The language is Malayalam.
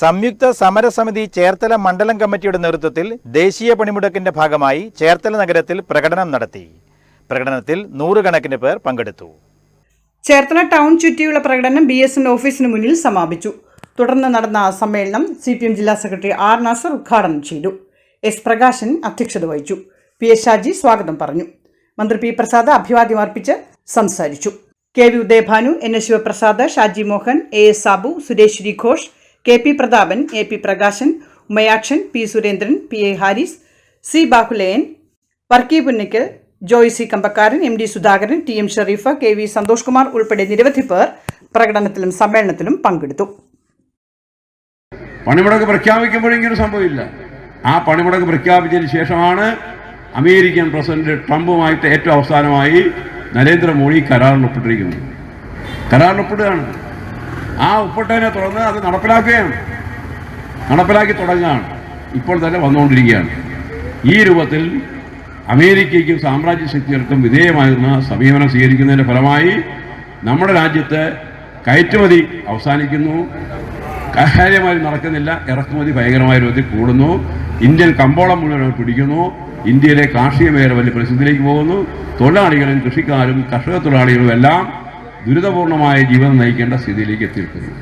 സംയുക്ത സമരസമിതി ചേർത്തല മണ്ഡലം കമ്മിറ്റിയുടെ നേതൃത്വത്തിൽ ദേശീയ പണിമുടക്കിന്റെ ഭാഗമായി ചേർത്തല നഗരത്തിൽ പ്രകടനം നടത്തി. പ്രകടനത്തിൽ നൂറുകണക്കിന് പേർ പങ്കെടുത്തു. ചേർത്തല ടൗൺ ചുറ്റിയുള്ള പ്രകടനം ബി എസ് എൻ ഓഫീസിന് മുന്നിൽ സമാപിച്ചു. തുടർന്ന് നടന്ന സമ്മേളനം സി പി എം ജില്ലാ സെക്രട്ടറി ആർ നാസർ ഉദ്ഘാടനം ചെയ്തു. എസ് പ്രകാശൻ അധ്യക്ഷത വഹിച്ചു. പി എസ് ഷാജി സ്വാഗതം പറഞ്ഞു. മന്ത്രി പി പ്രസാദ് അഭിവാദ്യം അർപ്പിച്ച് സംസാരിച്ചു. K V Udayabhanu N S Sivaprasad Shaji Mohan A S Sabu Suresh Ghosh K P Prathapan A P Prakashan Umayakshan P Surendran P A Haris C Bahulayan Varkey Punnakkal Joy C Kambakkaran M D Sudhakaran T M Shereef K V Santhosh Kumar ഉൾപ്പെടെ നിരവധി പേർ പ്രകടനത്തിലും സമ്മേളനത്തിലും പങ്കെടുത്തു. പണിമുടക്ക് പ്രഖ്യാപിക്കുമ്പോഴെങ്കിലും സംഭവമില്ല. ആ പണിമുടക്ക് പ്രഖ്യാപിച്ചതിന് ശേഷമാണ് അമേരിക്കൻ പ്രസിഡന്റ് ട്രംപുമായിട്ട് ഏറ്റവും അവസാനമായി നരേന്ദ്രമോദി കരാറിൽ ഒപ്പിട്ടിരിക്കുന്നത്. കരാറിൽ ഒപ്പിടുകയാണ്. ആ ഒപ്പിട്ടതിനെ തുടർന്ന് അത് നടപ്പിലാക്കുകയാണ്. നടപ്പിലാക്കി തുടങ്ങുകയാണ്. ഇപ്പോൾ തന്നെ വന്നുകൊണ്ടിരിക്കുകയാണ്. ഈ രൂപത്തിൽ അമേരിക്കയ്ക്കും സാമ്രാജ്യ ശക്തികൾക്കും വിധേയമായിരുന്ന സമീപനം സ്വീകരിക്കുന്നതിന്റെ ഫലമായി നമ്മുടെ രാജ്യത്ത് കയറ്റുമതി അവസാനിക്കുന്നു. കാര്യമായി നടക്കുന്നില്ല. ഇറക്കുമതി ഭയങ്കരമായ രൂപത്തിൽ കൂടുന്നു. ഇന്ത്യൻ കമ്പോളം മുഴുവൻ പിടിക്കുന്നു. ഇന്ത്യയിലെ കാർഷിക മേഖല വലിയ പ്രസിദ്ധിയിലേക്ക് പോകുന്നു. തൊഴിലാളികളും കൃഷിക്കാരും കർഷക തൊഴിലാളികളും എല്ലാം ദുരിതപൂർണമായ ജീവിതം നയിക്കേണ്ട സ്ഥിതിയിലേക്ക് എത്തിയിരിക്കുന്നു